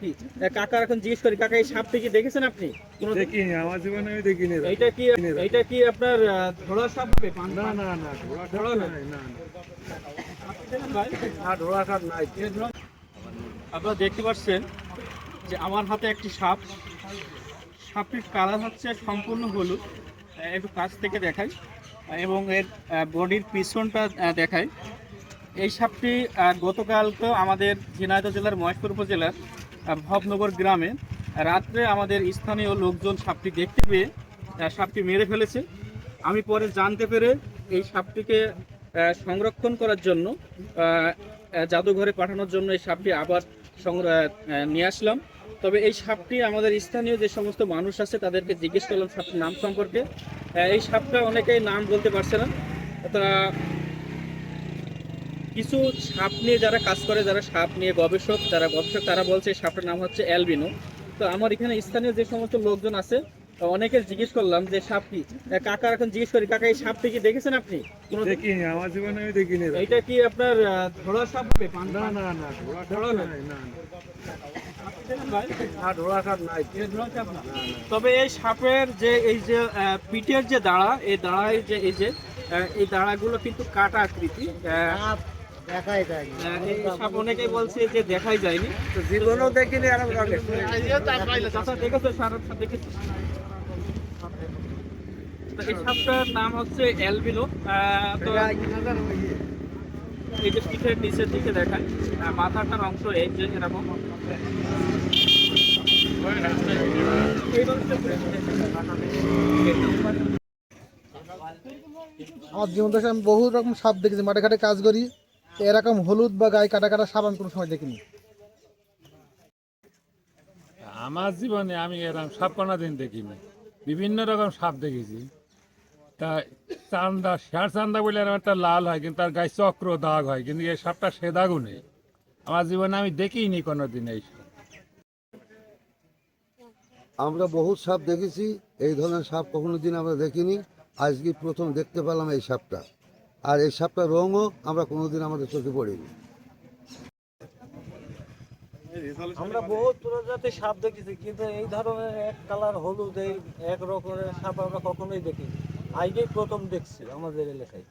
আহ, কাকার এখন জিজ্ঞেস করি কাকা এই সাপটি কি দেখেছেন আপনি? দেখিনি আমার জীবনে আমি দেখিনি। এইটা কি এইটা কি আপনার আহ, সাপ হবে? না না না ঘোড়া ঘোড়া না। নাই, না না। আপনি দেখেন ভাই? ঘোড়া সাপ নাই। আপনারা দেখতে পাচ্ছেন যে আমার হাতে একটি সাপ। সাপটির কালার হচ্ছে সম্পূর্ণ হলুদ। একটু কাছ থেকে দেখাই। এবং এর বডির পিছনটা দেখায় এই সাপটি আহ, গতকালকে আমাদের ঝিনাইদহ জেলার মহেশপুর উপজেলার ভবনগর গ্রামে রাত্রে আমাদের স্থানীয় লোকজন সাপটি দেখতে পেয়ে সাপটি মেরে ফেলেছে। আমি পরে জানতে পেরে এই সাপটিকে সংরক্ষণ করার জন্য জাদুঘরে পাঠানোর জন্য এই সাপটি আবার নিয়ে আসলাম। তবে এই সাপটি আমাদের স্থানীয় যে সমস্ত মানুষ আছে, তাদেরকে জিজ্ঞেস করলাম সাপটির নাম সম্পর্কে। এই সাপটা অনেকেই নাম বলতে পারছে না। তা কিছু সাপ নিয়ে যারা কাজ করে যারা সাপ নিয়ে গবেষক যারা গবেষক তারা বলছে সাপটার নাম হচ্ছে অ্যালবিনো। তো আমার এখানে স্থানীয় যে সমস্ত লোকজন আছে অনেকে জিজ্ঞেস করলাম যে সাপটি কাকা এখন জিজ্ঞেস করি কাকা এই সাপটি কি দেখেছেন আপনি? দেখিনি আমার জীবনে আমি দেখিনি। এইটা কি আপনার ধোড়া সাপ হবে? না না না না। সাপ এটা সাপ। তবে এই সাপের যে এই যে পিঠের যে দাঁড়া এই দাঁড়ায় যে এই যে এই দাঁড়াগুলো কিন্তু কাটা আকৃতি দেখাই যায় সাপ অনেকেই বলছে যে দেখাই যায়নি। তো জীবনেও দেখিনি এরকম দেখেছ সাপ দেখেছ? তো এই সাপটার নাম হচ্ছে অ্যালবিনো। তো এই যে পিঠের নিচের দিকে দেখায় মাথাটার অংশ এই যে এরকম। আমার জীবন দশায় আমি বহু রকম সাপ দেখেছি মাঠে ঘাটে কাজ করি। এরকম হলুদ বা গায়ে কাটা কাটা সাপ আমি কোনো সময় দেখিনি। আমার জীবনে আমি এরকম সাপ কোনো দিন দেখিনি। বিভিন্ন রকম সাপ দেখেছি। তা চান্দা শেয়ার চান্দা বলে এরকম একটা লাল হয় কিন্তু তার গায়ে চক্র দাগ হয় কিন্তু এই সাপটা সে দাগও নেই। আমার জীবনে আমি দেখিনি কোনো দিন এই সাপ। আমরা বহুত সাপ দেখেছি এই ধরনের সাপ কখনো দিন আমরা দেখিনি। আজকে প্রথম দেখতে পেলাম এই সাপটা। আর এই সাপটার রঙও আমরা কোনোদিন আমাদের চোখে পড়িনি। আমরা বহুত প্রজাতির সাপ দেখেছি কিন্তু এই ধরনের এক কালার হলুদ এই এক রকমের সাপ আমরা কখনোই দেখিনি। আজকেই প্রথম দেখছি আমাদের এলাকায়।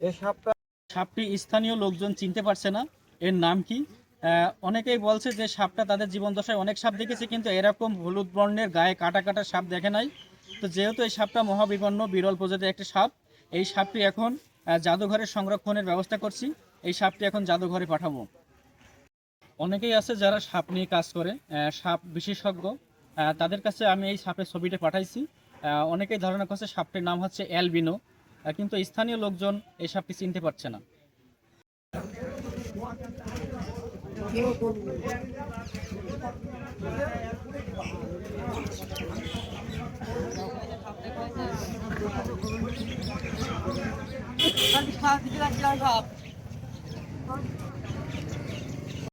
এই সাপটা সাপটি স্থানীয় লোকজন চিনতে পারছে না। এর নাম কি? অনেকেই বলছে যে সাপটা তাদের জীবন দশায় অনেক সাপ দেখেছে কিন্তু এরকম হলুদ বর্ণের গায়ে কাটা কাটা সাপ দেখে নাই। তো যেহেতু এই সাপটা মহাবিপন্ন বিরল প্রজাতির একটি সাপ এই সাপটি এখন আহ, জাদুঘরে সংরক্ষণের ব্যবস্থা করছি। এই সাপটি এখন জাদুঘরে পাঠাবো। অনেকেই আছে যারা সাপ নিয়ে কাজ করে সাপ বিশেষজ্ঞ তাদের কাছে আমি এই সাপের ছবিটা পাঠাইছি। অনেকেই ধারণা করছে সাপটির নাম হচ্ছে অ্যালবিনো কিন্তু স্থানীয় লোকজন এই সাপটি চিনতে পারছে না। সাপ